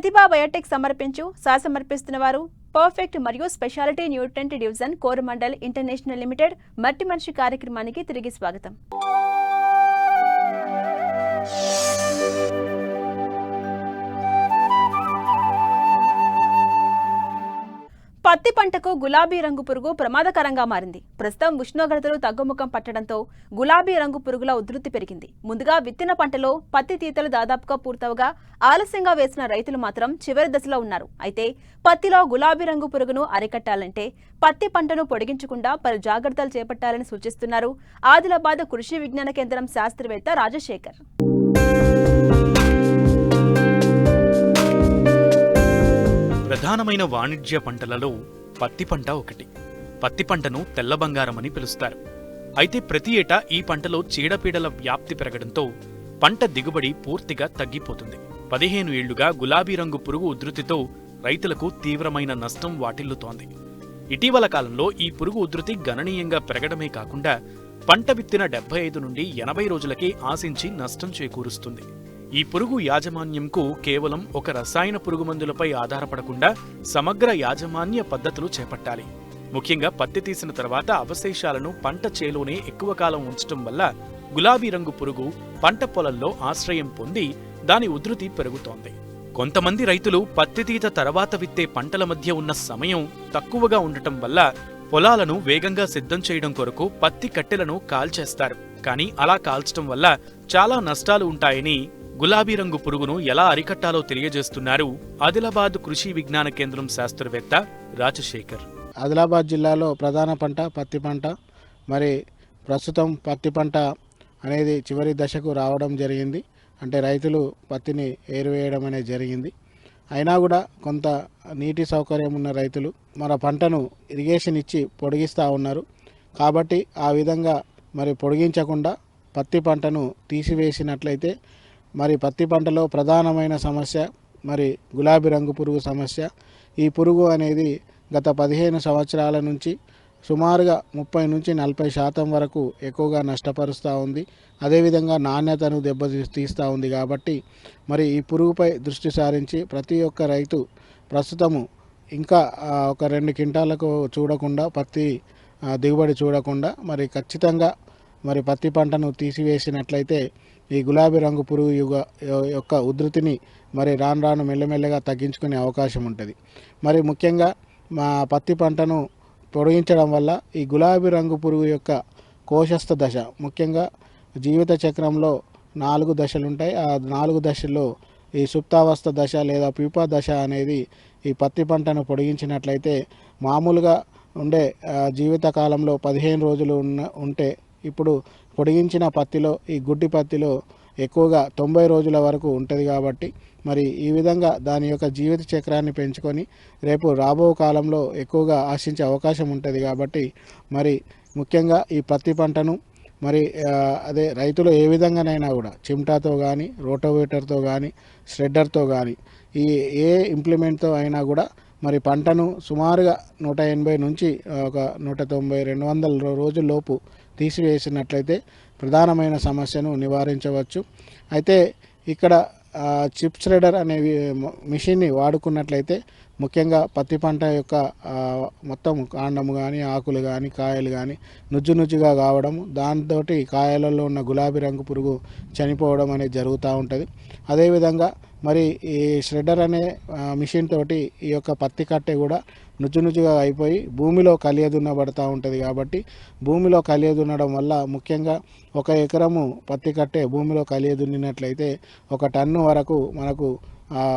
ప్రతిభా Biotech సమర్పించు సా సమర్పిస్తున్న వారు పర్ఫెక్ట్ మరియు speciality nutrient division Coromandel international limited మట్టి మనిషి కార్యక్రమానికి తిరిగి స్వాగతం. పత్తి పంటకు గులాబీ రంగు పురుగు ప్రమాదకరంగా మారింది. ప్రస్తుతం ఉష్ణోగ్రతలు తగ్గుముఖం పట్టడంతో గులాబీ రంగు పురుగుల ఉధృతి పెరిగింది. ముందుగా విత్తిన పంటలో పత్తి తీతలు దాదాపుగా పూర్తవగా ఆలస్యంగా వేసిన రైతులు మాత్రం చివరి దశలో ఉన్నారు. అయితే పత్తిలో గులాబీ రంగు పురుగును అరికట్టాలంటే పత్తి పంటను పొడిగించకుండా పలు జాగ్రత్తలు చేపట్టాలని సూచిస్తున్నారు ఆదిలాబాద్ కృషి విజ్ఞాన కేంద్రం శాస్త్రవేత్త రాజశేఖర్. ప్రధానమైన వాణిజ్య పంటలలో పత్తి పంట ఒకటి. పత్తి పంటను తెల్ల పిలుస్తారు. అయితే ప్రతి ఏటా ఈ పంటలో చీడపీడల వ్యాప్తి పెరగడంతో పంట దిగుబడి పూర్తిగా తగ్గిపోతుంది. పదిహేను ఏళ్ళుగా గులాబీ రంగు పురుగు ఉధృతితో రైతులకు తీవ్రమైన నష్టం వాటిల్లుతోంది. ఇటీవల కాలంలో ఈ పురుగు ఉధృతి గణనీయంగా పెరగడమే కాకుండా పంట విత్తిన డెబ్బై ఐదు నుండి ఎనభై రోజులకే ఆశించి నష్టం చేకూరుస్తుంది. ఈ పురుగు యాజమాన్యంకు కేవలం ఒక రసాయన పురుగు మందులపై ఆధారపడకుండా సమగ్ర యాజమాన్య పద్ధతులు చేపట్టాలి. ముఖ్యంగా పత్తి తీసిన తర్వాత అవశేషాలను పంట చేలోనే ఎక్కువ కాలం ఉంచటం వల్ల గులాబీ రంగు పురుగు పంట పొలంలో ఆశ్రయం పొంది దాని ఉధృతి పెరుగుతోంది. కొంతమంది రైతులు పత్తి తీత తర్వాత విత్తే పంటల మధ్య ఉన్న సమయం తక్కువగా ఉండటం వల్ల పొలాలను వేగంగా సిద్ధం చేయడం కొరకు పత్తి కట్టెలను కాల్చేస్తారు. కానీ అలా కాల్చటం వల్ల చాలా నష్టాలు ఉంటాయని గులాబీ రంగు పురుగును ఎలా అరికట్టాలో తెలియజేస్తున్నారు ఆదిలాబాద్ కృషి విజ్ఞాన కేంద్రం శాస్త్రవేత్త రాజశేఖర్. ఆదిలాబాద్ జిల్లాలో ప్రధాన పంట పత్తి పంట మరి ప్రస్తుతం పత్తి పంట అనేది చివరి దశకు రావడం జరిగింది. అంటే రైతులు పత్తిని ఏరువేయడం అనేది జరిగింది. అయినా కూడా కొంత నీటి సౌకర్యం ఉన్న రైతులు మన పంటను ఇరిగేషన్ ఇచ్చి పొడిగిస్తూ ఉన్నారు. కాబట్టి ఆ విధంగా మరి పొడిగించకుండా పత్తి పంటను తీసివేసినట్లయితే మరి పత్తి పంటలో ప్రధానమైన సమస్య మరి గులాబీ రంగు పురుగు సమస్య. ఈ పురుగు అనేది గత పదిహేను సంవత్సరాల నుంచి సుమారుగా ముప్పై నుంచి నలభై శాతం వరకు ఎక్కువగా నష్టపరుస్తూ ఉంది. అదేవిధంగా నాణ్యతను దెబ్బ తీస్తూ ఉంది కాబట్టి మరి ఈ పురుగుపై దృష్టి సారించి ప్రతి ఒక్క రైతు ప్రస్తుతము ఇంకా ఒక రెండు క్వింటాలకు చూడకుండా పత్తి దిగుబడి చూడకుండా మరి ఖచ్చితంగా మరి పత్తి పంటను తీసివేసినట్లయితే ఈ గులాబీ రంగు పురుగు యుగ యొక్క ఉధృతిని మరి రాను రాను మెల్లమెల్లగా తగ్గించుకునే అవకాశం ఉంటుంది. మరి ముఖ్యంగా మా పత్తి పంటను పొడిగించడం వల్ల ఈ గులాబీ రంగు పురుగు యొక్క కోశస్థ దశ ముఖ్యంగా జీవిత చక్రంలో నాలుగు దశలు ఉంటాయి. ఆ నాలుగు దశల్లో ఈ సుప్తావస్థ దశ లేదా ప్యూపా దశ అనేది ఈ పత్తి పంటను పొడిగించినట్లయితే మామూలుగా ఉండే జీవితకాలంలో జీవిత కాలంలో పదిహేను రోజులు ఉన్న ఉంటే ఇప్పుడు పొడిగించిన పత్తిలో ఈ గుడ్డి పత్తిలో ఎక్కువగా తొంభై రోజుల వరకు ఉంటుంది కాబట్టి మరి ఈ విధంగా దాని యొక్క జీవిత చక్రాన్ని పెంచుకొని రేపు రాబో కాలంలో ఎక్కువగా ఆశించే అవకాశం ఉంటుంది కాబట్టి మరి ముఖ్యంగా ఈ పత్తి పంటను మరి అదే రైతులు ఏ విధంగానైనా కూడా చిమ్టాతో కానీ రోటోవేటర్తో కానీ స్ప్రెడ్డర్తో కానీ ఈ ఏ ఇంప్లిమెంట్తో అయినా కూడా మరి పంటను సుమారుగా నూట ఎనభై నుంచి ఒక నూట తొంభై రెండు వందల రోజుల్లోపు తీసివేసినట్లయితే ప్రధానమైన సమస్యను నివారించవచ్చు. అయితే ఇక్కడ చిప్ ష్రెడర్ అనే మిషన్ని వాడుకున్నట్లయితే ముఖ్యంగా పత్తి పంట యొక్క మొత్తం కాండము కానీ ఆకులు కానీ కాయలు కానీ నుజ్జు నుజ్జుగా కావడం దాంతో కాయలలో ఉన్న గులాబీ రంగు పురుగు చనిపోవడం అనేది జరుగుతూ ఉంటుంది. అదేవిధంగా మరి ఈ ష్రెడర్ అనే మిషన్ తోటి ఈ యొక్క పత్తి కట్టె కూడా నుజ్జు నుజ్జుగా అయిపోయి భూమిలో కలియదున్నబడతా ఉంటుంది కాబట్టి భూమిలో కలియదున్నడం వల్ల ముఖ్యంగా ఒక ఎకరము పత్తి కట్టే భూమిలో కలియదున్నినట్లయితే ఒక టన్ను వరకు మనకు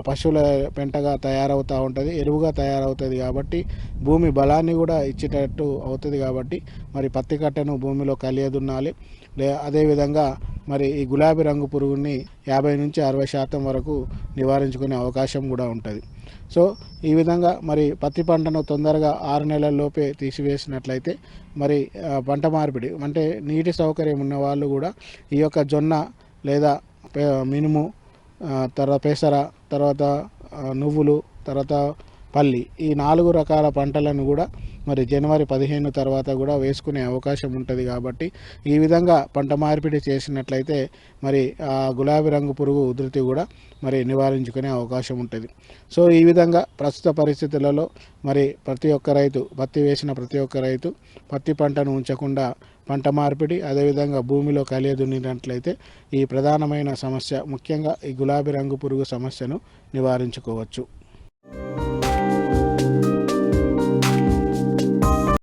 పశువుల పెంటగా తయారవుతూ ఉంటుంది ఎరువుగా తయారవుతుంది కాబట్టి భూమి బలాన్ని కూడా ఇచ్చేటట్టు అవుతుంది కాబట్టి మరి పత్తి కట్టెను భూమిలో కలియదున్నాలి. లే అదేవిధంగా మరి ఈ గులాబీ రంగు పురుగుని యాభై నుంచి అరవై శాతం వరకు నివారించుకునే అవకాశం కూడా ఉంటుంది. సో ఈ విధంగా మరి పత్తి పంటను తొందరగా ఆరు నెలల్లోపే తీసివేసినట్లయితే మరి పంట మార్పిడి అంటే నీటి సౌకర్యం ఉన్న వాళ్ళు కూడా ఈ యొక్క జొన్న లేదా పే- మినుము తర్వాత పెసర తర్వాత నువ్వులు తర్వాత పల్లి ఈ నాలుగు రకాల పంటలను కూడా మరి జనవరి పదిహేను తర్వాత కూడా వేసుకునే అవకాశం ఉంటుంది కాబట్టి ఈ విధంగా పంట మార్పిడి చేసినట్లయితే మరి ఆ గులాబీ రంగు పురుగు ఉధృతి కూడా మరి నివారించుకునే అవకాశం ఉంటుంది. సో ఈ విధంగా ప్రస్తుత పరిస్థితులలో మరి ప్రతి ఒక్క రైతు పత్తి వేసిన ప్రతి ఒక్క రైతు పత్తి పంటను ఉంచకుండా పంట మార్పిడి అదేవిధంగా భూమిలో కలియ దున్నినట్లయితే ఈ ప్రధానమైన సమస్య ముఖ్యంగా ఈ గులాబీ రంగు పురుగు సమస్యను నివారించుకోవచ్చు.